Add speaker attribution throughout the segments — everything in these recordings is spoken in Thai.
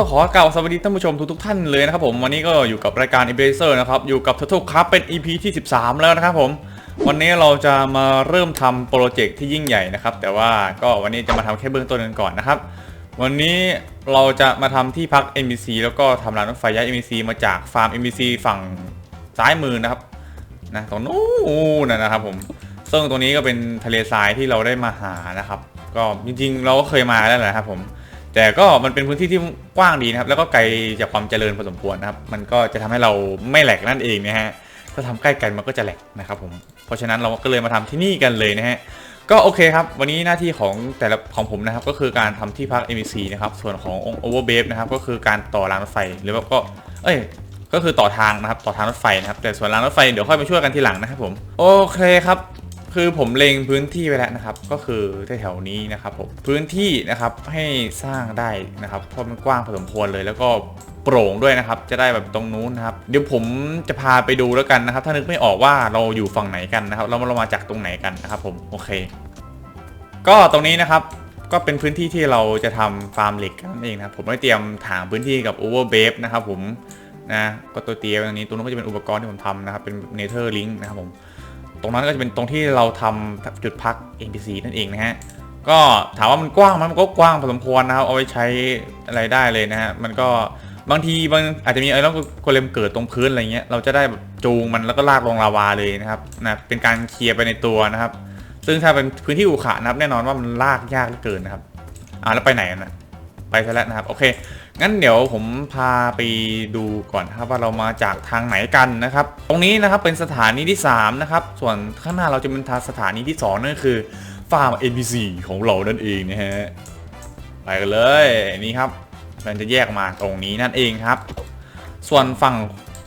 Speaker 1: ต้องขอกล่าวสวัสดีท่านผู้ชมทุกๆท่านเลยนะครับผมวันนี้ก็อยู่กับรายการ e b a s e r นะครับอยู่กับ Turtle Cup เป็น EP ที่ 13 แล้วนะครับผมวันนี้เราจะมาเริ่มทำโปรเจกต์ที่ยิ่งใหญ่นะครับแต่ว่าก็วันนี้จะมาทำแค่เบื้องต้นกันก่อนนะครับวันนี้เราจะมาทำที่พัก NBC แล้วก็ทำรางรถไฟย้าย NBC มาจากฟาร์ม NBC ฝั่งซ้ายมือนะครับนะตรงนู้นนะนะครับผมซึ่งตรงนี้ก็เป็นทะเลทรายที่เราได้มาหานะครับ ก็จริงๆ เราก็เคยมาแล้วแหละครับผม แต่ก็มันเป็นพื้นที่ที่กว้างดีนะครับ แล้วก็ไกลจากความเจริญพอสมควรนะครับ มันก็จะทำให้เราไม่แหลกนั่นเองนะฮะ ถ้าทำใกล้กันมันก็จะแหลกนะครับผม เพราะฉะนั้นเราก็เลยมาทำที่นี่กันเลยนะฮะ ก็โอเคครับ วันนี้หน้าที่ของแต่ละของผมนะครับ ก็คือการทำที่พัก MBC นะครับ ส่วนขององค์ Overbase นะครับ ก็คือการต่อรางรถไฟ หรือว่าก็ เอ้ยก็คือต่อทางนะครับ ต่อทางรถไฟนะครับ แต่ส่วนรางรถไฟเดี๋ยวค่อยมาช่วยกันทีหลังนะครับผม โอเคครับ คือผมเล็งพื้นที่ไว้แล้วนะครับ ก็คือแถวๆนี้นะครับผมพื้นที่นะครับให้สร้างได้นะครับเพราะมันกว้างพอสมควรเลย แล้วก็โปร่งด้วยนะครับ จะได้แบบตรงนู้นนะครับ เดี๋ยวผมจะพาไปดูแล้วกันนะครับ ถ้านึกไม่ออกว่าเราอยู่ฝั่งไหนกันนะครับ เราเรามาจากตรงไหนกันนะครับ ผมโอเค ก็ตรงนี้นะครับก็เป็นพื้นที่ที่เราจะทำฟาร์มเหล็กกันนั่นเองนะครับผมได้เตรียมถางพื้นที่กับ Overbase นะครับผมนะก็ตัวเตียมตรงนี้ตรงนู้นก็จะเป็นอุปกรณ์ที่ผมทำนะครับเป็น Nether Link นะครับผม ตรงนั้นก็จะเป็นตรงที่เราทำจุดพัก NPC นั่นเองนะฮะก็ถามว่ามันกว้างมมันก็กว้างพอสมควรนะครับเอาไว้ใช้อะไรได้เลยนะฮะมันก็บางทีบางอาจจะมีไอ้แล้วโกเลมเกิดตรงพื้นอะไรเงี้ยเราจะได้แบบจูงมันแล้วก็ลากลงลาวาเลยนะครับนะเป็นการเคลียร์ไปในตัวนะครับ ซึ่งถ้าเป็นพื้นที่อุขะนะครับแน่นอนว่ามันลากยากเหลือเกินนะครับอ่าแล้วไปไหนนะไปซะแล้วนะครับโอเค งั้นเดี๋ยวผมพาไปดูก่อนครับว่าเรามาจากทางไหนกันนะครับ ตรงนี้นะครับเป็นสถานีที่ 3 นะครับ ส่วนข้างหน้าเราจะเป็นทางสถานีที่ 2 นั่นคือฟาร์ม NPC ของเรานั่นเองนะฮะไปกันเลยนี่ครับมันจะแยกมาตรงนี้นั่นเองครับ ส่วนฝั่ง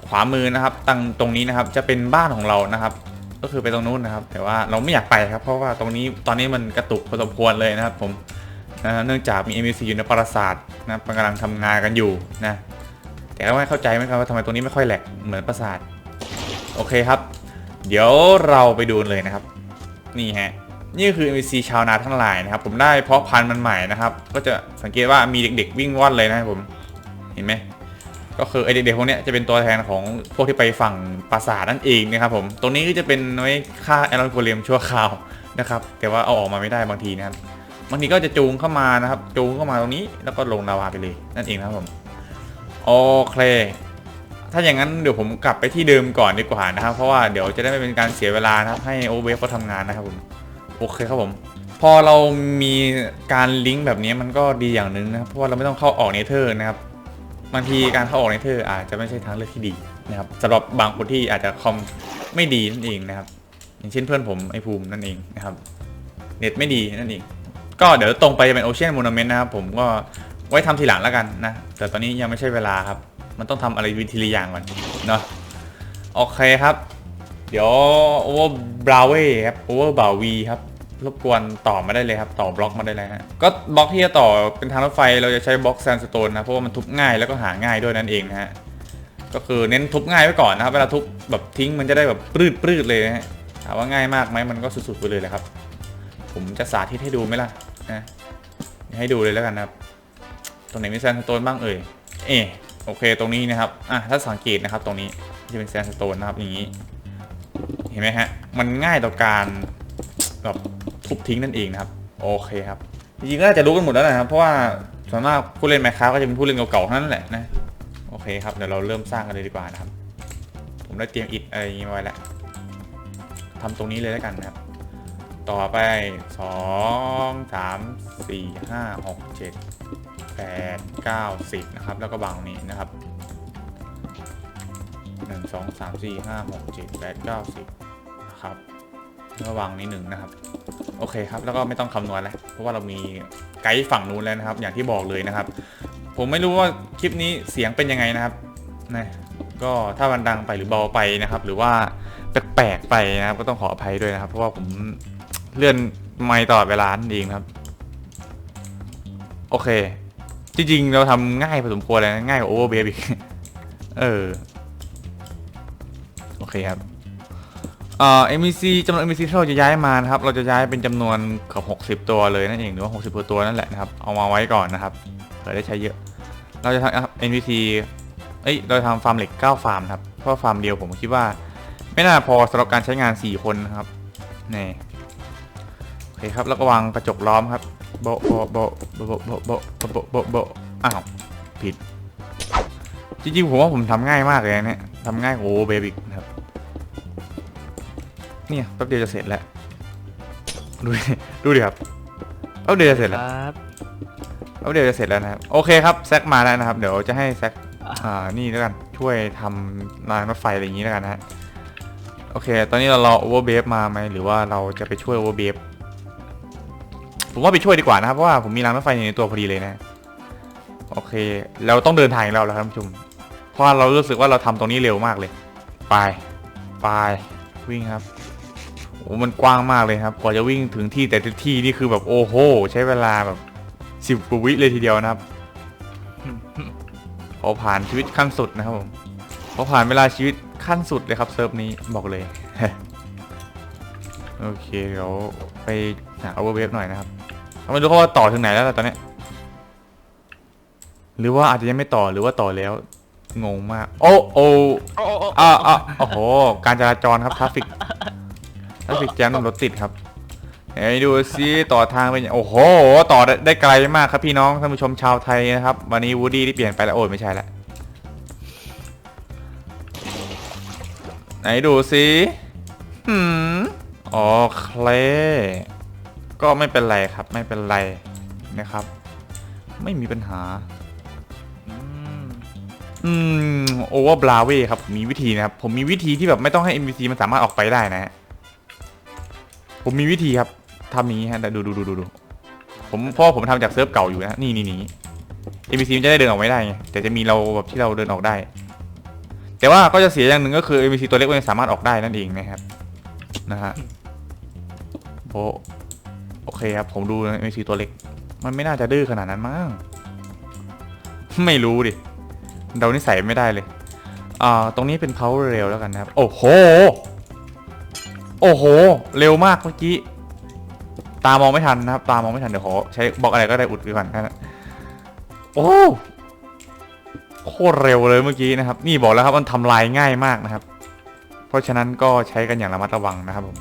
Speaker 1: ขวามือนะครับตังตรงนี้นะครับจะเป็นบ้านของเรานะครับ ก็คือไปตรงนู้นนะครับ แต่ว่าเราไม่อยากไปครับ เพราะว่าตรงนี้ตอนนี้มันกระตุกพอสมควรเลยนะครับ ผม นะเนื่องจากมี NPC อยู่ในปราสาทนะกำลังทำงานกันอยู่นะ แต่ก็ไม่เข้าใจไหมครับว่าทำไมตรงนี้ไม่ค่อยแหลกเหมือนปราสาท โอเคครับ เดี๋ยวเราไปดูเลยนะครับ นี่ฮะ นี่คือ NPC ชาวนาทั้งหลายนะครับ ผมได้เพาะพันธุ์มันใหม่นะครับ ก็จะสังเกตว่ามีเด็กๆวิ่งว่อนเลยนะครับผม เห็นไหม ก็คือไอเด็กๆพวกนี้จะเป็นตัวแทนของพวกที่ไปฝั่งปราสาทนั่นเองนะครับผม ตรงนี้ก็จะเป็นไว้ฆ่าแอรอนโกเลมชั่วคราวนะครับ แต่ว่าเอาออกมาไม่ได้บางทีนะครับ บางทีก็จะจูงเข้ามานะครับ จูงเข้ามาตรงนี้แล้วก็ลงลาวาไปเลยนั่นเองนะครับผมโอเค ถ้าอย่างนั้นเดี๋ยวผมกลับไปที่เดิมก่อนดีกว่านะครับ เพราะว่าเดี๋ยวจะได้ไม่เป็นการเสียเวลานะครับให้โอเวฟเขาทำงานนะครับผมโอเคครับผม พอเรามีการลิงก์แบบนี้มันก็ดีอย่างหนึ่งนะครับเพราะว่าเราไม่ต้องเข้าออกเนเธอร์นะครับบางทีการเข้าออกเนเธอร์อาจจะไม่ใช่ทางเลือกที่ดีนะครับสำหรับบางคนที่อาจจะคอมไม่ดีนั่นเองนะครับ อย่างเช่นเพื่อนผมไอภูมินั่นเองนะครับเน็ตไม่ดีนั่นเอง ก็เดี๋ยวตรงไปจะเป็นโอเชียนมูนเมนต์นะครับผมก็ไว้ทำทีหลังแล้วกันนะ แต่ตอนนี้ยังไม่ใช่เวลาครับ มันต้องทำอะไรวิธีละอย่างก่อนเนาะโอเคครับ เดี๋ยวโอเวอร์บราเวครับโอเวอร์บาวีครับรบกวนต่อมาได้เลยครับ ต่อบล็อกมาได้เลยฮะก็บล็อกที่จะต่อเป็นทางรถไฟเราจะใช้บล็อกแซนสโตนนะเพราะว่ามันทุบง่ายแล้วก็หาง่ายด้วยนั่นเองนะฮะก็คือเน้นทุบง่ายไว้ก่อนนะครับเวลาทุบแบบทิ้งมันจะได้แบบปรืดปรืดเลยนะฮะถามว่าง่ายมากไหมมันก็สุดๆไปเลยแหละครับ ผมจะสาธิตให้ดูไหมล่ะ นะให้ดูเลยแล้วกันนะครับตรงไหนมีแซนสโตนบ้างเอ่ยเออโอเคตรงนี้นะครับอะถ้าสังเกตนะครับตรงนี้จะเป็นแซนสโตนนะครับอย่างนี้ เห็นไหมฮะมันง่ายต่อการแบบทุบทิ้งนั่นเองนะครับ โอเคครับจริงๆก็จะรู้กันหมดแล้วนะครับ เพราะว่าส่วนมากผู้เล่นแมคคาก็จะเป็นผู้เล่นเก่าๆนั้นแหละนะโอเคครับเดี๋ยวเราเริ่มสร้างกันเลยดีกว่านะครับ ผมได้เตรียมอิฐอะไรอย่างงี้ไว้แล้วทำตรงนี้เลยแล้วกันนะครับ ต่อไปสองสามสี่ห้าหกเจ็ดแปดเก้าสิบนะครับ แล้วก็วางนี้นะครับหนึ่งสองสามสี่ห้าหกเจ็ดแปดเก้าสิบนะครับแล้วก็วางนี้หนึ่งนะครับ โอเคครับ แล้วก็ไม่ต้องคำนวณแล้ว เพราะว่าเรามีไกด์ฝั่งนู้นแล้วนะครับ อย่างที่บอกเลยนะครับ ผมไม่รู้ว่าคลิปนี้เสียงเป็นยังไงนะครับนะก็ถ้ามันดังไปหรือเบาไปนะครับ หรือว่าแปลกๆไปนะครับ ก็ต้องขออภัยด้วยนะครับ เพราะว่าผม เลื่อนไมค์ตลอดเวลานั่นเองครับ โอเค จริงๆ เราทำง่ายพอสมควรเลยนะง่ายกว่าโอเวอร์เบอีกเออ โอเคครับเอ่อ MVC จำนวน MVC ที่เราจะย้ายมานะครับ เราจะย้ายเป็นจำนวนเกือบ60 ตัวเลยนั่นเองหรือว่า60ตัวนั่นแหละนะครับ เอามาไว้ก่อนนะครับเผื่อได้ใช้เยอะ เราจะทำ NPC เอ้ย เราทำฟาร์มเหล็ก 9 ฟาร์มครับ เพราะฟาร์มเดียวผมคิดว่า ไม่น่าพอสำหรับการใช้งาน 4 คนนะครับ นี่ เคครับแล้วก็วางกระจกล้อมครับโบะโบะโบะโบะโบะโบะโบะโบะโบะอ้าวผิด จริงๆผมว่าผมทำง่ายมากเลยนะเนี่ยทำง่ายกว่าโอ้เบบิกนะครับ เนี่ยแป๊บเดียวจะเสร็จแล้ว ดูดิดูดิครับแป๊บเดียวจะเสร็จ
Speaker 2: ค
Speaker 1: แล้ว
Speaker 2: รับ
Speaker 1: แป๊บเดียวจะเสร็จแล้วนะครับโอเคครับแซกมาแล้วนะครับ เดี๋ยวจะให้แซกอ่านี่แล้วกันช่วยทำรางรถไฟอะไรอย่างนี้แล้วกันนะฮะโอเค ตอนนี้เรารอโอเวอร์เบฟมาไหมหรือว่าเราจะไปช่วยโอเวอร์เบฟ ผมว่าไปช่วยดีกว่านะครับเพราะว่าผมมีรางรถไฟอยู่ในตัวพอดีเลยนะโอเค เราต้องเดินทางอีกแล้วเหรอครับท่านผู้ชมเพราะว่าเรารู้สึกว่าเราทำตรงนี้เร็วมากเลย ไปไปวิ่งครับโอ้มันกว้างมากเลยครับกว่าจะวิ่งถึงที่แต่ที่นี่คือแบบโอ้โห ใช้เวลาแบบสิบกว่าวิเลยทีเดียวนะครับพอผ่านชีวิตขั้นสุดนะครับผมพอผ่านเวลาชีวิตขั้นสุดเลยครับเซิร์ฟนี้บอกเลยโอเคเดี๋ยวไปหาโอเวอร์เวฟหน่อยนะครับ ไม่รู้เขาว่าต่อถึงไหนแล้วล่ะตอนเนี้ยหรือว่าอาจจะยังไม่ต่อหรือว่าต่อแล้ว งงมาก โอ้โอ้
Speaker 2: โอ้โอ้โอ้
Speaker 1: อ่าอ่าโอ้โห การจราจรครับทราฟิกทราฟิกแจมรถติดครับไหนดูซิต่อทางเป็นยังโอ้โห ต่อได้ได้ไกลมากครับพี่น้องท่านผู้ชมชาวไทยนะครับ วันนี้วูดดี้ที่เปลี่ยนไปแล้วโอ้ยไม่ใช่ละไหนดูซิหืมอ๋อเคล ก็ไม่เป็นไรครับไม่เป็นไรนะครับ ไม่มีปัญหา
Speaker 2: อืม
Speaker 1: โอเวอร์บลาเวครับมีวิธีนะครับ ผมมีวิธีที่แบบไม่ต้องให้ NPC มันสามารถออกไปได้นะฮะผมมีวิธีครับทำอย่างนี้ฮะแต่ดูดูดูดูดูผมเพราะว่าผมทำจากเซิร์ฟเก่าอยู่นะนี่นี่นี่ NPC มันจะได้เดินออกไม่ได้ไงแต่จะมีเราแบบที่เราเดินออกได้ แต่ว่าก็จะเสียอย่างหนึ่งก็คือ NPC ตัวเล็กมันสามารถออกได้นั่นเองนะครับนะฮะโบะ โอเคครับ ผมดู NPC ตัวเล็ก มันไม่น่าจะดื้อขนาดนั้นมั้งไม่รู้ดิเดานิสัยไม่ได้เลย อ่า ตรงนี้เป็น power rail แล้วกันนะครับ โอ้โห โอ้โห เร็วมากเมื่อกี้ ตามองไม่ทันนะครับ ตามองไม่ทันเดี๋ยวขอใช้บอกอะไรก็ได้อุดไว้ก่อนนะโอ้โคตรเร็วเลยเมื่อกี้นะครับ นี่บอกแล้วครับมันทำลายง่ายมากนะครับ เพราะฉะนั้นก็ใช้กันอย่างระมัดระวังนะครับผม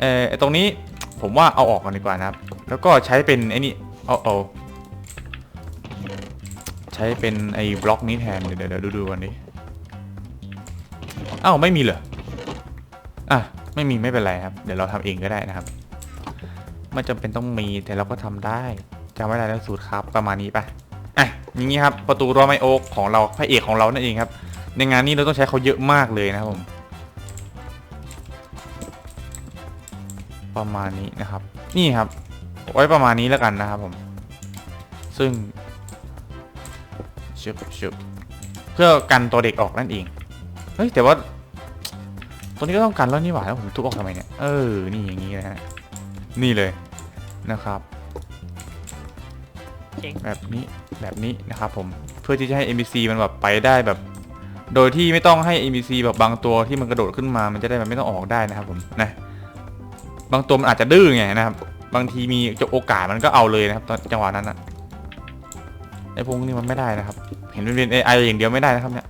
Speaker 1: เออไอตรงนี้ผมว่าเอาออกก่อนดีกว่านะครับ แล้วก็ใช้เป็นไอ้นี่เอาเอาใช้เป็นไอ้บล็อกนี้แทน เดี๋ยวเดี๋ยวดูดูกันดิอ้าวไม่มีเหรออะไม่มีไม่เป็นไรครับ เดี๋ยวเราทำเองก็ได้นะครับไม่จำเป็นต้องมีแต่เราก็ทำได้จำไว้ได้แล้วสูตรครับประมาณนี้ปะอะอย่างนี้ครับประตูรั้วไมโอกของเราพระเอกของเรานั่นเองครับ ในงานนี้เราต้องใช้เขาเยอะมากเลยนะครับผม ประมาณนี้นะครับ นี่ครับ ไว้ประมาณนี้แล้วกันนะครับผม ซึ่งชึบชึบเพื่อกันตัวเด็กออกนั่นเอง เฮ้ยแต่ว่า ตัวนี้ก็ต้องกันแล้วนี่หว่าแล้วผมทุบออกทำไมเนี่ย เออ นี่อย่างนี้นะฮะ นี่เลยนะครับ
Speaker 2: เจ๋ง
Speaker 1: แบบนี้แบบนี้นะครับผมเพื่อที่จะให้ NPC มันแบบไปได้แบบ โดยที่ไม่ต้องให้ NPC แบบบางตัวที่มันกระโดดขึ้นมามันจะได้แบบไม่ต้องออกได้นะครับผมนะ บางตัวมันอาจจะดื้อไงนะครับ บางทีมีโอกาสมันก็เอาเลยนะครับตอนจังหวะนั้นอะไอพวกนี้มันไม่ได้นะครับ เห็นเป็นเป็น AI อย่างเดียวไม่ได้นะครับเนี่ย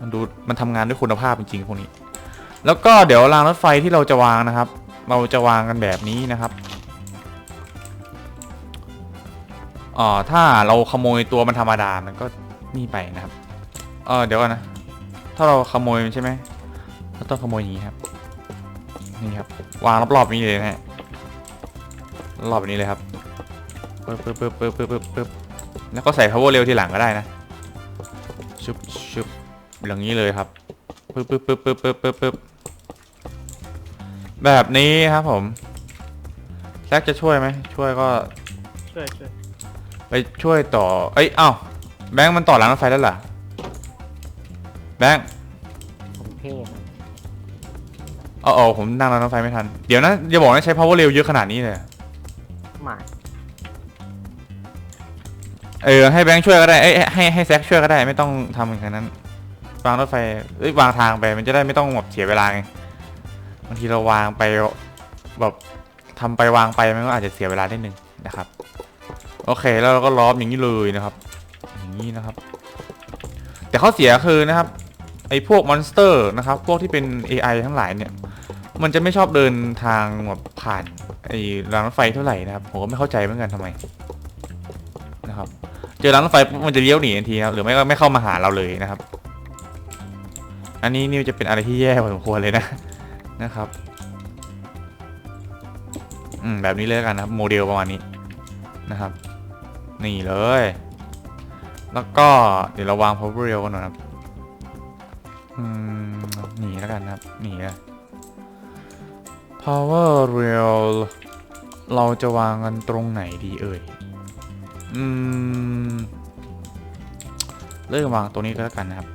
Speaker 1: มันดูมันทำงานด้วยคุณภาพจริงๆพวกนี้ แล้วก็เดี๋ยวรางรถไฟที่เราจะวางนะครับ เราจะวางกันแบบนี้นะครับอ่อถ้าเราขโมยตัวมันธรรมดา มันก็นี่ไปนะครับ เออเดี๋ยวก่อนนะ ถ้าเราขโมยมันใช่ไหมเราต้องขโมยอย่างนี้ครับ นี่ครับวางรอบๆนี้เลยนะฮะรอบแบบนี้เลยครับปึ๊บปึ๊บปึ๊บปึ๊บปึ๊บปึ๊บปึ๊บแล้วก็ใส่ power rail ทีหลังก็ได้นะชุบชุบอย่างนี้เลยครับปึ๊บปึ๊บปึ๊บปึ๊บปึ๊บปึ๊บปึ๊บแบบนี้ครับผมแซกจะช่วยไหมช่วยก็
Speaker 2: ช่วยช่วย
Speaker 1: ไปช่วยต่อ เอ้ยเอ้าแบงค์มันต่อหลังรถไฟแล้วเหรอแบงค์
Speaker 2: ผมเท่นะ
Speaker 1: เอาเอาผมนั่งรางรถไฟไม่ทัน เดี๋ยวนะอย่าบอกนะใช้ power rail เยอะขนาดนี้เลย
Speaker 2: หมา
Speaker 1: เออให้แบงค์ช่วยก็ได้เอ้ยให้ให้แซกช่วยก็ได้ไม่ต้องทำอย่างนั้น วางรถไฟเอ้ยวางทางไปมันจะได้ไม่ต้องแบบเสียเวลาไงบางทีเราวางไปแบบทำไปวางไปมันก็อาจจะเสียเวลาได้หนึ่งนะครับ โอเคแล้วเราก็ล้อมอย่างนี้เลยนะครับ อย่างนี้นะครับ แต่ข้อเสียคือนะครับไอ้พวกมอนสเตอร์นะครับ พวกที่เป็น AI ทั้งหลายเนี่ย มันจะไม่ชอบเดินทางแบบผ่านไอ้รางรถไฟเท่าไหร่นะครับผมก็ไม่เข้าใจเหมือนกันทำไมนะครับเจอรางรถไฟมันจะเลี้ยวหนีทันทีครับหรือไม่ก็ไม่เข้ามาหาเราเลยนะครับ อันนี้นี่จะเป็นอะไรที่แย่พอสมควรเลยนะนะครับอืมแบบนี้เลยกันนะครับโมเดลประมาณนี้นะครับ นี่เลย แล้วก็เดี๋ยวเราวาง power rail กันหน่อยนะครับอืมนี่แล้วกันนะครับนี่นะ power rail เราจะวางกันตรงไหนดีเอ่ย อืม เริ่มวางตรงนี้ก็แล้วกันนะครับ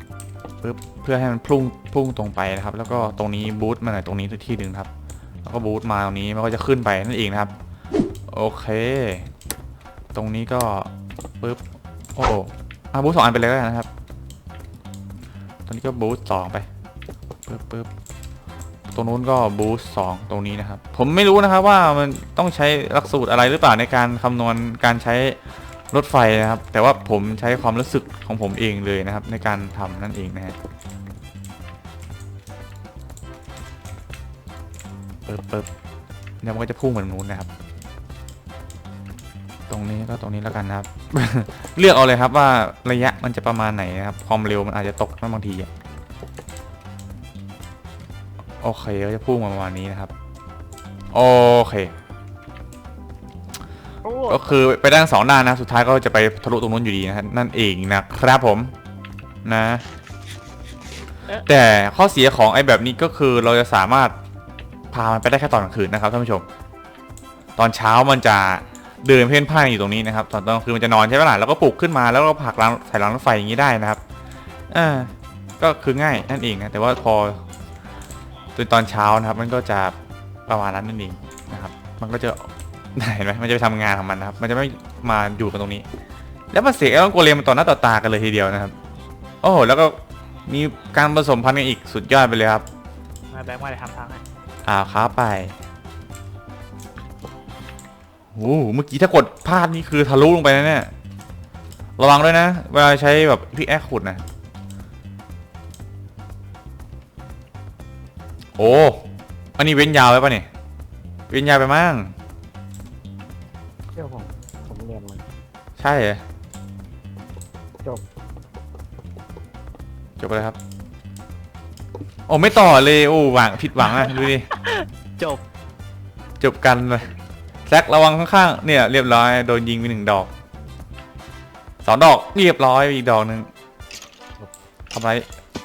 Speaker 1: ปึ๊บเพื่อให้มันพุ่งพุ่งตรงไปนะครับ แล้วก็ตรงนี้บูทมาหน่อยตรงนี้ที่หนึ่งครับ แล้วก็บูทมาตรงนี้มันก็จะขึ้นไปนั่นเองนะครับ โอเค ตรงนี้ก็ปึ๊บโอ้อะบูทสองอันไปเลยแล้วกันนะครับตรงนี้ก็บูทสองไปปึ๊บปึ๊บ ตรงนู้นก็บูทสองตรงนี้นะครับ ผมไม่รู้นะครับว่ามันต้องใช้หลักสูตรอะไรหรือเปล่าในการคำนวณการใช้รถไฟนะครับ แต่ว่าผมใช้ความรู้สึกของผมเองเลยนะครับ ในการทำนั่นเองนะฮะเปึ๊บปึ๊บเดี๋ยวมันก็จะพุ่งเหมือนนู้นนะครับ ตรงนี้ก็ตรงนี้แล้วกันนะครับ เลือกเอาเลยครับว่าระยะมันจะประมาณไหนนะครับ ความเร็วมันอาจจะตกบ้างบางทีอะ โอเคก็จะพุ่งมาประมาณนี้นะครับ โอเค
Speaker 2: โอ้
Speaker 1: ก็คือไปด้านสองด้านนะ สุดท้ายก็จะไปทะลุตรงนู้นอยู่ดีนะฮะนั่นเองนะครับผม นะ แต่ข้อเสียของไอ้แบบนี้ก็คือเราจะสามารถพามันไปได้แค่ตอนกลางคืนนะครับท่านผู้ชม ตอนเช้ามันจะเดินเพ่นพ่านอยู่ตรงนี้นะครับ ตอนกลางคืนมันจะนอนใช่ไหมล่ะแล้วก็ปลุกขึ้นมาแล้วก็ผลักรางใส่รางรถไฟอย่างนี้ได้นะครับอ่าก็คือง่ายนั่นเองนะแต่ว่าพอ ตอนตอนเช้านะครับ มันก็จะประมาณนั้นนั่นเองนะครับ มันก็จะเห็นไหมมันจะไปทำงานของมันนะครับ มันจะไม่มาอยู่กันตรงนี้ แล้วมันเสียไอ้ต้องโกเลมมันต่อหน้าต่อตากันเลยทีเดียวนะครับ โอ้โหแล้วก็มีการผสมพันธุ์กันอีกสุดยอดไปเลยครับ
Speaker 2: มาแบงค์มาเลยทำทางให้
Speaker 1: อ่าค้าไปโอ้โหเมื่อกี้ถ้ากดพลาดนี่คือทะลุลงไปนะเนี่ย ระวังด้วยนะ เวลาใช้แบบพี่แอคขุดนะ โอ้อันนี้เว้นยาวไว้ปะเนี่ยเว้นยาวไปมั้ง
Speaker 2: เชื่อผมผมเรียนมา
Speaker 1: ใช่เหรอ
Speaker 2: จบ
Speaker 1: จบไปเลยครับโอ้ไม่ต่อเลยโอ้หวังผิดหวังอะดูดิ
Speaker 2: จบ
Speaker 1: จบกันเลยแซกระวังข้างๆเนี่ยเรียบร้อยโดนยิงไปหนึ่งดอกสองดอกเรียบร้อยอีกดอกหนึ่งทำไร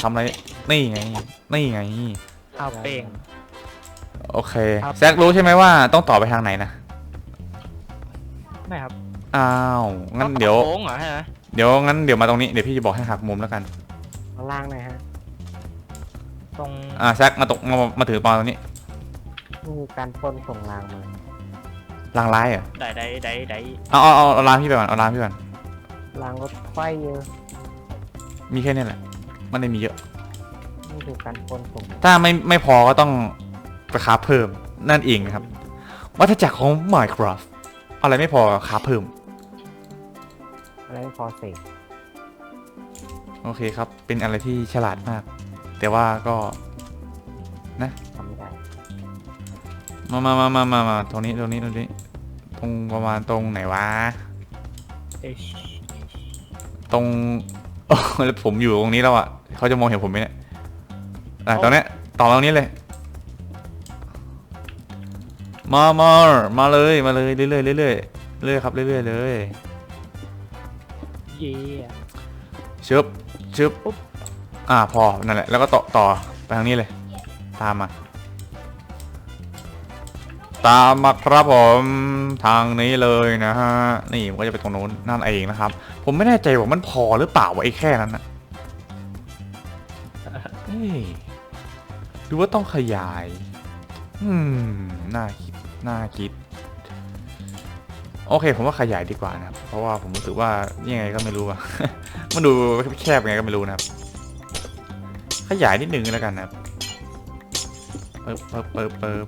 Speaker 1: ทำไรนี่ไงนี่ไง
Speaker 2: เอาเป่ง
Speaker 1: โอเค
Speaker 2: ครับ
Speaker 1: แซกรู้ใช่ไหมว่าต้องต่อไปทางไหนนะ
Speaker 2: ไม่ครับ
Speaker 1: อ้าวงั้นเดี๋ยว
Speaker 2: โค้งเหรอฮะ
Speaker 1: เดี๋ยวงั้นเดี๋ยวมาตรงนี้เดี๋ยวพี่จะบอกให้หักมุมแล้วกัน
Speaker 2: ข้างล่างหน่อยฮะตรง
Speaker 1: อ่าแซกมาตกมามาถือปอนตรงนี้
Speaker 2: มีการปล้นส่งรางมา
Speaker 1: ลางร้ายเหรอ
Speaker 2: ได้ได้ได้ได้
Speaker 1: เอาเอาเอาเอาลางพี่ไปก่อนเอาลางพี่ก่อน
Speaker 2: รางรถไฟเยอะ
Speaker 1: มีแค่นี้แหละมันไม่มีเยอะ
Speaker 2: นี่คือการปล้นส่ง
Speaker 1: ถ้าไม่ไม่พอก็ต้องไปคราฟเพิ่มนั่นเองนะครับ วัฏจักรของ Minecraft อะไรไม่พอคราฟเพิ่ม
Speaker 2: อะไรไม่พอเสก
Speaker 1: โอเคครับ เป็นอะไรที่ฉลาดมาก แต่ว่าก็
Speaker 2: ทำไม่ได้
Speaker 1: มามามามามามาตรงนี้ตรงนี้ตรงนี้ตรงประมาณตรงไหนวะ
Speaker 2: เอ้ย
Speaker 1: ตรงโอ้แล้วผมอยู่ตรงนี้แล้วอะเขาจะมองเห็นผมไหมเนี่ย อะตรงเนี้ยต่อตรงนี้เลย มามามาเลยมาเลยเรื่อยๆเรื่อยๆเรื่อยๆครับเรื่อยๆเลย
Speaker 2: เย่
Speaker 1: ชึบชึบปุ๊บอ่าพอนั่นแหละแล้วก็ต่อต่อไปทางนี้เลย ตามมาตามมาครับผมทางนี้เลยนะฮะนี่มันก็จะไปตรงโน้นนั่นเองนะครับ ผมไม่แน่ใจว่ามันพอหรือเปล่าวะไอ้แค่นั้นนะเฮ้ย หรือว่าต้องขยาย อืม น่าคิด น่าคิด โอเค ผมว่าขยายดีกว่านะครับ เพราะว่าผมรู้สึกว่ายังไงก็ไม่รู้อะ มันดูแคบยังไงก็ไม่รู้นะครับ ขยายนิดนึงแล้วกันนะครับเปิบเปิบเปิบเปิบ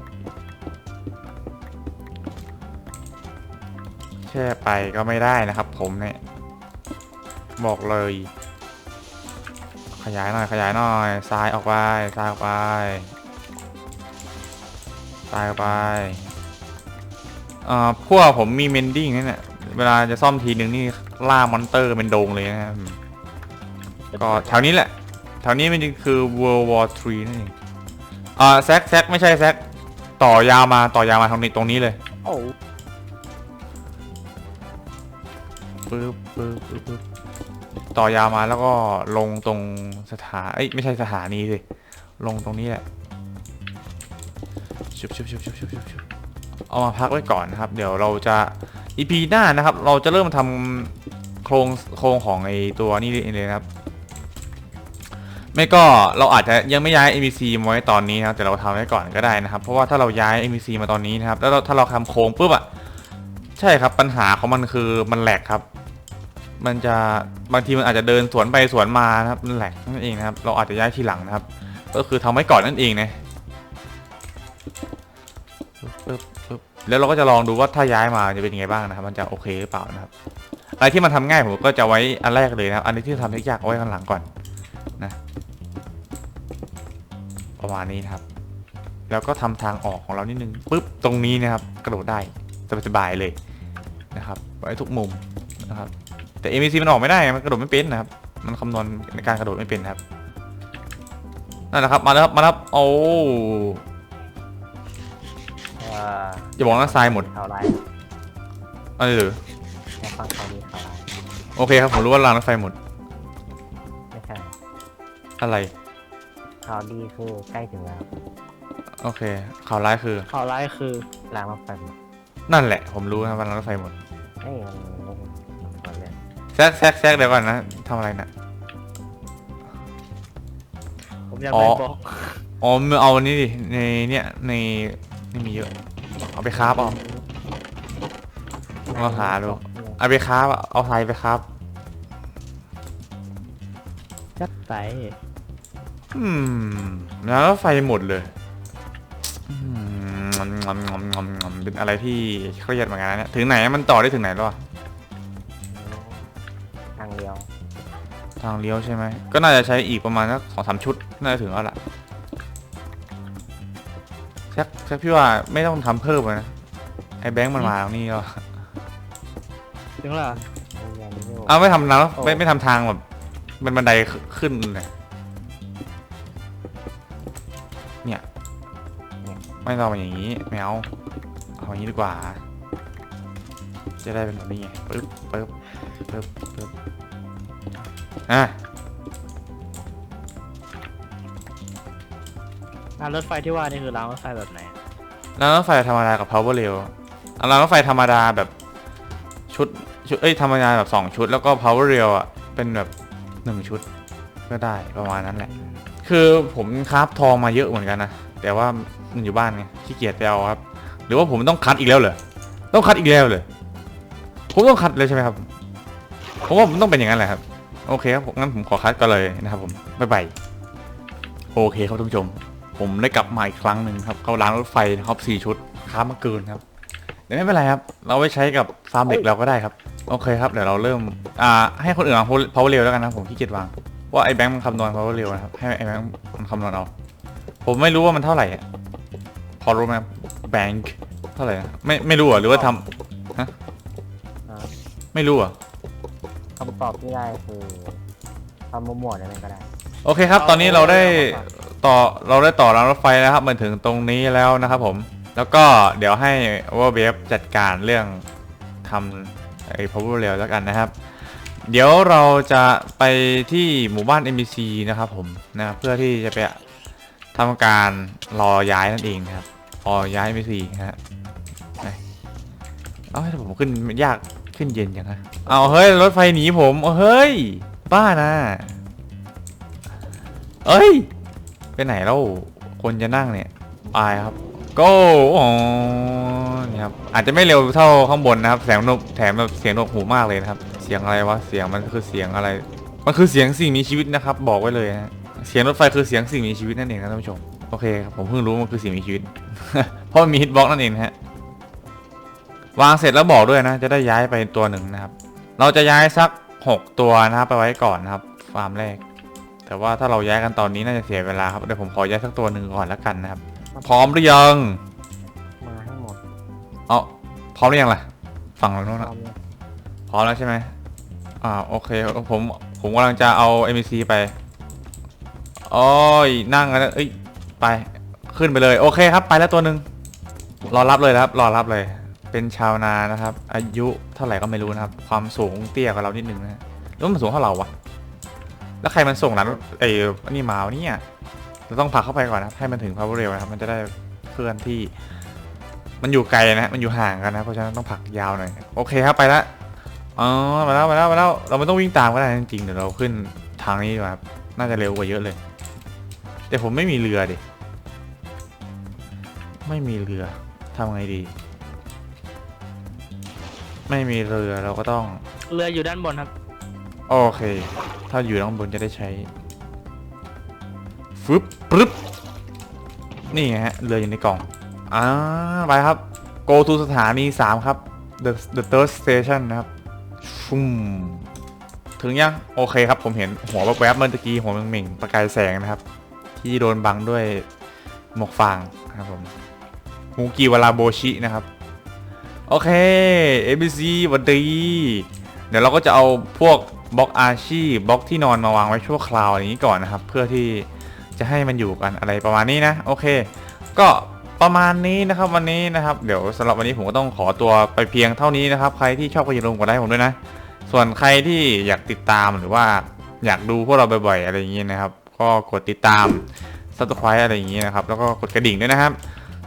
Speaker 1: โอเคค่ไปก็ไม่ได้นะครับ ผมเนี่ย บอกเลย ยายหน่อย ขยายหน่อยซ้ายออกไปซ้ายออกไปซ้ายออกไปเอ่อพวกผมมีเมนดิ้งนี่เนี่ยเวลาจะซ่อมทีนึงนี่ล่ามอนเตอร์เป็นโดงเลยนะครับก็แถวนี้แหละ แถวนี้มันคือ World War 3นั่นเองอ่าแซกแซกไม่ใช่แซกต่อยาวมาต่อยาวมาทางนี้ตรงนี้เลย
Speaker 2: โอ้
Speaker 1: ปึ๊บปึ๊บปึ๊บปึ๊บ ต่อยาวมาแล้วก็ลงตรงสถาเอ้ยไม่ใช่สถานีสิลงตรงนี้แหละชุบชุบชุบชุบชุบชุบชุบเอามาพักไว้ก่อนนะครับ เดี๋ยวเราจะ EP หน้านะครับ เราจะเริ่มทำโครงโครงของไอตัวนี้เลยนะครับ ไม่ก็เราอาจจะยังไม่ย้าย NPC มาไว้ตอนนี้นะครับแต่เราทำไว้ก่อนก็ได้นะครับ เพราะว่าถ้าเราย้าย NPC มาตอนนี้นะครับ แล้วถ้าเราทำโครงปุ๊บอะใช่ครับปัญหาของมันคือมันแหลกครับ มันจะบางทีมันอาจจะเดินสวนไปสวนมานะครับมันแหลกนั่นเองนะครับ เราอาจจะย้ายทีหลังนะครับ ก็คือทำไว้ก่อนนั่นเองนะแล้วเราก็จะลองดูว่าถ้าย้ายมาจะเป็นยังไงบ้างนะครับ มันจะโอเคหรือเปล่านะครับ อะไรที่มันทำง่ายผมก็จะไว้อันแรกเลยนะครับ อันนี้ที่ทำยากๆเอาไว้ข้างหลังก่อนนะประมาณนี้นะครับ แล้วก็ทำทางออกของเรานิดนึงปุ๊บตรงนี้นะครับ กระโดดได้สบายๆเลยนะครับ ไว้ทุกมุมนะครับ แต่ MVC มันออกไม่ได้มันกระโดดไม่เป็นนะครับ มันคำนวณในการกระโดดไม่เป็นครับนั่นแหละครับมาแล้วครับมาแล้วครับโอ้
Speaker 2: เอ่อ
Speaker 1: อย่าบอกนะทรายหมด
Speaker 2: ข่าวร้าย
Speaker 1: อะไรหรือ
Speaker 2: แค่ฟังข่าวดีข่าวร้าย
Speaker 1: โอเคครับผมรู้ว่ารางรถไฟหมด
Speaker 2: ไม่ใช่
Speaker 1: อะไร
Speaker 2: ข่าวดีคือใกล้ถึงแล้ว
Speaker 1: โอเคข่าวร้ายคือ
Speaker 3: ข่าวร้ายคือ
Speaker 2: รางรถไฟหมด
Speaker 1: นั่นแหละ ผมรู้นะว่ารางรถไฟหมด
Speaker 2: เอ้ยมันลงหมดเลย
Speaker 1: แซกแซกแซกเดี๋ยวก่อนนะทำอะไรนะ
Speaker 3: ผมยัง
Speaker 1: อ๋อ
Speaker 3: ไม่บอก
Speaker 1: อ๋อมือเอาอันนี้ดิในเนี่ยในนี่มีเยอะ เอาไปคราฟเอาลองหาดูเอาไปคราฟอะเอาทรายไปคราฟ
Speaker 3: จัดไป
Speaker 1: อืมแล้วรถไฟหมดเลยอืมงอมงอมงอมงอมงอมเป็นอะไรที่เครียดเหมือนกันนะเนี่ยถึงไหนมันต่อได้ถึงไหนแล้วอะ
Speaker 2: ทางเดียว
Speaker 1: ทางเลี้ยวใช่ไหม ก็น่าจะใช้อีกประมาณสักสองสามชุด น่าจะถึงแล้วล่ะแซกแซกพี่ว่าไม่ต้องทำเพิ่มเลยนะ ไอ้แบงค์มันมาตรงนี้แล้ว
Speaker 3: ถึงละ
Speaker 2: เรียนอยู่
Speaker 1: เอาไม่ทำนะ
Speaker 3: โอ้
Speaker 1: ไม่ไม่ทำทางแบบเป็นบันไดขึ้นเลยเนี่ย ไม่ต้องมาอย่างนี้ไม่เอาเอาอย่างนี้ดีกว่า จะได้เป็นแบบนี้ไงปึ๊บปึ๊บ ปึ๊บปึ๊บอะ
Speaker 3: รางรถไฟที่ว่านี่คือรางรถไฟแบบไหน
Speaker 1: แล้วรถไฟธรรมดากับ power rail อะแล้วรถไฟธรรมดาแบบชุดชุดเอ้ยธรรมดาแบบสองชุดแล้วก็ power rail อะเป็นแบบหนึ่งชุดก็ได้ประมาณนั้นแหละ คือผมคราฟทองมาเยอะเหมือนกันนะ แต่ว่ามันอยู่บ้านไงขี้เกียจไปเอาครับ หรือว่าผมต้องคัดอีกแล้วเหรอต้องคัดอีกแล้วเลยผมต้องคัดเลยใช่ไหมครับ ผมว่ามันต้องเป็นอย่างนั้นแหละครับ โอเคครับงั้นผมขอคัดก็เลยนะครับผมบ๊ายบายโอเคครับท่านผู้ชม ผมได้กลับมาอีกครั้งหนึ่งครับ เข้าร้านรถไฟครับสี่ชุดค้ามาเกินครับเดี๋ยวไม่เป็นไรครับ เราไว้ใช้กับฟาร์มเด็กเราก็ได้ครับ โอเคครับ เดี๋ยวเราเริ่ม อ่า ให้คนอื่นวาง power rail แล้วกันนะผมขี้เกียจวาง ว่าไอ้แบงค์มันคำนวณ power rail นะครับ ให้ไอ้แบงค์มันคำนวณเอา ผมไม่รู้ว่ามันเท่าไหร่อะพอรู้ไหมแบงค์เท่าไหร่อะไม่ไม่รู้อะหรือว่าทำฮะไม่รู้อะ
Speaker 2: คำตอบที่ได้คือทำมั่วๆได้ไหมก็ได้
Speaker 1: โอเคครับ ตอนนี้เราได้ต่อเราได้ต่อรางรถไฟแล้วครับมาถึงตรงนี้แล้วนะครับผม แล้วก็เดี๋ยวให้ว่าเบฟจัดการเรื่องทำไอ้ power rail แล้วกันนะครับ เดี๋ยวเราจะไปที่หมู่บ้าน NPC นะครับผมนะเพื่อที่จะไปทำการรอย้ายนั่นเองครับรอย้าย NPC ฮะเอาให้ผมขึ้นยาก ขึ้นเย็นอย่างนะเอาเฮ้ยรถไฟหนีผมเอาเฮ้ย บ้านะเอ้ย ไปไหนแล้วคนจะนั่งเนี่ยอายครับ go อ๋อนี่ครับอาจจะไม่เร็วเท่าข้างบนนะครับแถมนกแถมแบบเสียงนกหูมากเลยนะครับ เสียงอะไรวะเสียงมันคือเสียงอะไร มันคือเสียงสิ่งมีชีวิตนะครับ บอกไว้เลยนะฮะเสียงรถไฟคือเสียงสิ่งมีชีวิตนั่นเองนะท่านผู้ชมโอเคครับผมเพิ่งรู้มันคือสิ่งมีชีวิตเพราะมีฮิตบ็อกนั่นเองฮะ วางเสร็จแล้วบอกด้วยนะ จะได้ย้ายไปตัวหนึ่งนะครับ เราจะย้ายสัก 6 ตัวนะครับไปไว้ก่อนนะครับ ฟาร์มแรก แต่ว่าถ้าเราย้ายกันตอนนี้น่าจะเสียเวลาครับเดี๋ยวผมขอย้ายสักตัวหนึ่งก่อนแล้วกันนะครับ พร้อมหรือยัง
Speaker 2: มาให้หมด
Speaker 1: เอาพร้อมหรือยังล่ะฝั่งเราโน้น
Speaker 2: พ
Speaker 1: อะ
Speaker 2: ร้อมเลย
Speaker 1: พร้อมแล้วใช่ไหมอ่าโอเคผมผมกำลังจะเอา MBC ไปโอ้ยนั่งกันแล้วเอ้ยไปขึ้นไปเลย โอเคครับ ไปแล้วตัวหนึ่งรอรับเลยนะครับ รอรับเลย เป็นชาวนานะครับ อายุเท่าไหร่ก็ไม่รู้นะครับ ความสูงเตี้ยกว่าเรานิดนึงนะแล้วมันสูงเท่าเราวะแล้วใครมันส่งนั้นไอ้นี่มาวะเนี่ยเราต้องผลักเข้าไปก่อนนะให้มันถึงพาวเวอร์เรลนะครับ มันจะได้เคลื่อนที่ มันอยู่ไกลนะมันอยู่ห่างกันนะ เพราะฉะนั้นต้องผลักยาวหน่อยโอเคครับไปล้วอ๋อมาแล้วมาแล้วมาแล้วเราไม่ต้องวิ่งตามก็ได้จริงๆเดี๋ยวเราขึ้นทางนี้ดีกว่าครับน่าจะเร็วกว่าเยอะเลย แต่ผมไม่มีเรือดิไม่มีเรือทำไงดี ไม่มีเรือเราก็ต้อง
Speaker 3: เรืออยู่ด้านบนครับ
Speaker 1: โอเค ถ้าอยู่ข้างบนจะได้ใช้ฟึบปึ๊บนี่ไงฮะเรืออยู่ในกล่องอ่าไปครับ go to สถานี 3 ครับ the the third station นะครับชุ่มถึงยัง โอเคครับ ผมเห็นหัวแวบๆเมื่อตะกี้หัวเหม่งๆประกายแสงนะครับ ที่โดนบังด้วยหมวกฟางนะครับผมมูกิวาราโบชินะครับ โอเค ABC สวัสดี เดี๋ยวเราก็จะเอาพวกบล็อกอาชีบล็อกที่นอนมาวางไว้ชั่วคราวอย่างนี้ก่อนนะครับ เพื่อที่จะให้มันอยู่กันอะไรประมาณนี้นะ โอเค ก็ประมาณนี้นะครับวันนี้นะครับ เดี๋ยวสำหรับวันนี้ผมก็ต้องขอตัวไปเพียงเท่านี้นะครับ ใครที่ชอบก็อย่าลืมกดไลค์ผมด้วยนะ ส่วนใครที่อยากติดตามหรือว่าอยากดูพวกเราบ่อยๆอะไรอย่างนี้นะครับ ก็กดติดตาม subscribe อะไรอย่างนี้นะครับ แล้วก็กดกระดิ่งด้วยนะครับ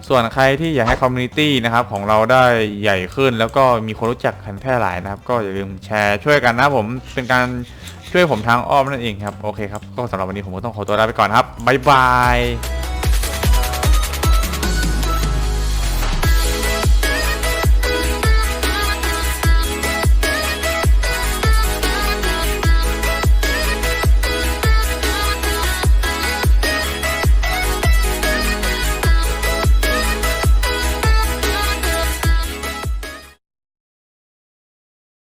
Speaker 1: ส่วนใครที่อยากให้คอมมูนิตี้นะครับของเราได้ใหญ่ขึ้น แล้วก็มีคนรู้จักกันแพร่หลายนะครับ ก็อย่าลืมแชร์ช่วยกันนะผมเป็นการช่วยผมทางอ้อมนั่นเองครับ โอเคครับ ก็สำหรับวันนี้ผมก็ต้องขอตัวลาไปก่อนครับบ๊ายบาย